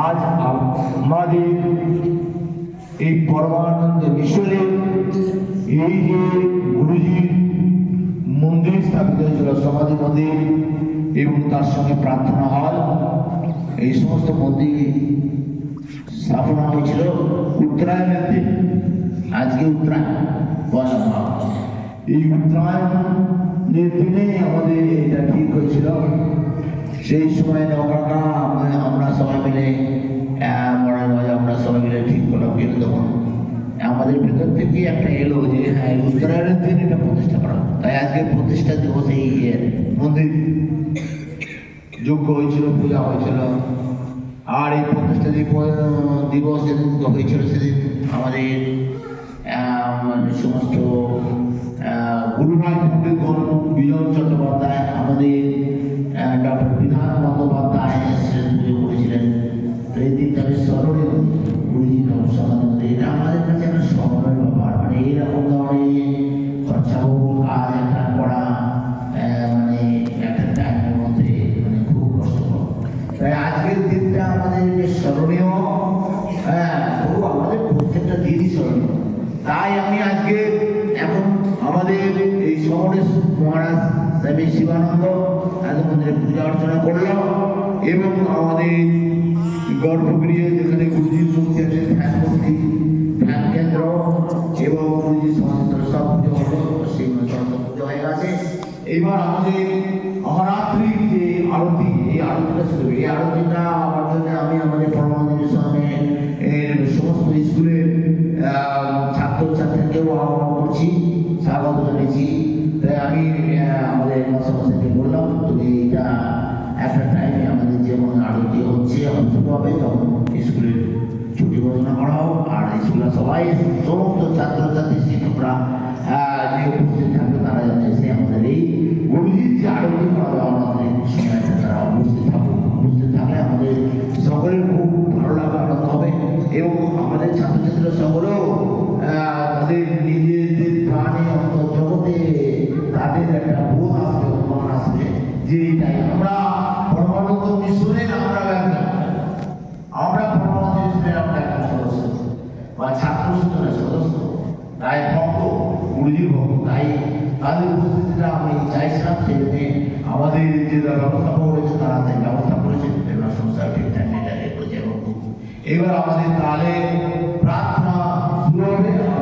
আজ আমাদের এই পরমানন্দ মিশনে এই যে গুরুজির মন্দির স্থাপিত হয়েছিল সমাধি মন্দির এবং তার সঙ্গে প্রার্থনা হল, এই সমস্ত মন্দির স্থাপনা হয়েছিল উত্তরায়ণের দিন আজকে উত্তরায়ণ। এই উত্তরায়ণের দিনে আমাদের এটা ঠিক হয়েছিল সেই সময় নৌকাটা আমরা আমাদের ভেতর থেকে একটা এলো যে হ্যাঁ উত্তরায়ণের দিন এটা প্রতিষ্ঠা করা তাই আজকে প্রতিষ্ঠা দিবস এই মন্দির। যোগ্য হয়েছিল, পূজা হয়েছিল। আর এই প্রতিষ্ঠা দিব- দিবস যেদিন হয়েছিল, সেদিন তাই আমি আজকে এখন আমাদের এই শহরের মহারাজ স্বামী শিবানন্দ এত মন্দিরে পূজা অর্চনা করলাম এবং আমাদের গর্ভগৃহে যেখানে গুরুজির মূর্তি আছে ধ্যান ধ্যান কেন্দ্র এবং সমস্ত সব পুজো হলো সেই পুজো হয়ে গেছে এবার আমাদের অহরাত্রির যে আরতি, এই আরতিটা হবে। এই আরতিটা আমার আমি আমাদের পরমানন্দের সঙ্গে এর সমস্ত স্কুলের স্বাগত জানিয়েছি। তাই আমি আমাদের মাসামাসাকে বললাম, তুমি এটা একটা টাইমে আমাদের যেমন আরতি হচ্ছে অনুষ্ঠিত হবে, তখন স্কুলের ছুটি ঘোষণা করা হোক। আর স্কুলে সবাই, সমস্ত ছাত্রছাত্রী, শিক্ষকরা যে উপস্থিত থাকবে, তারা যাতে এসে আমাদের এই গুরুজির যে আরতি করা হবে আমাদের সময়টা তারা উপস্থিত থাকুক। উপস্থিত থাকলে আমাদের সকলের খুব ভালো আনন্দ হবে এবং আমাদের ছাত্রছাত্রীরা সকলেও তাদের নিজেদের অন্তর জগতে তাদের একটা বোধ আসবে অনুমান আসবে যে এইটাই আমরা পরমানন্দ মিশনের আমরা একজন আমরা পরমানন্দ মিশনের আমরা একজন সদস্য। বা ছাত্র সূচনের সদস্য। তাই ভক্ত গুরুজির ভক্ত, তাই তাদের উপস্থিতিটা আমি চাইছিলাম সেই আমাদের যে ব্যবস্থাপক রয়েছে তারা তাই ব্যবস্থা করেছে সংস্থা ঠিকঠাক করেছে এবার আমাদের তাহলে প্রার্থনা শুরু হবে।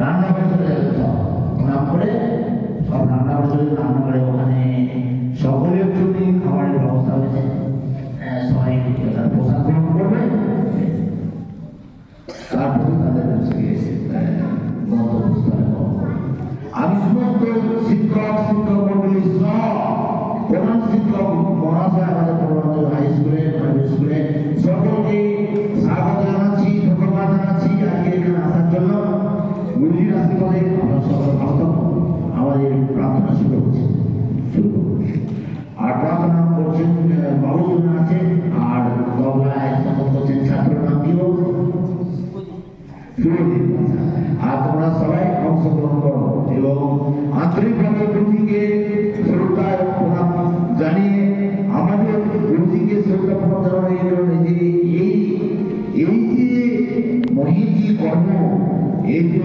রান্নাঘরে চলে যাবে সব নাম করে সব রান্নাঘরে ওখানে সকলের জন্য খাবারের ব্যবস্থা হয়েছে সবাই প্রসাদ গ্রহণ করবে তারপরে তাদের কাছে গন্তব্যস্থলে আমি সমস্ত শিক্ষক শিক্ষক মন্ডলী সহ প্রধান শিক্ষক মহাশয় আমাদের পরবর্তী হাই স্কুলে প্রাইভেট স্কুলে সকলকে স্বাগত জানাচ্ছি আমাদের প্রার্থনা শুরু আর প্রার্থনা করছেন বাবুজন আছে আর বাবুরায় সমস্ত করছেন ছাত্র নাম দিও শুরু দিন আর তোমরা সবাই অংশগ্রহণ করো এবং আন্তরিকভাবে গুরুজিকে শ্রদ্ধা প্রণাম জানিয়ে আমাদের গুরুজিকে শ্রদ্ধা প্রণাম জানানোর যে এই এই যে মহিজি কর্ম এই যে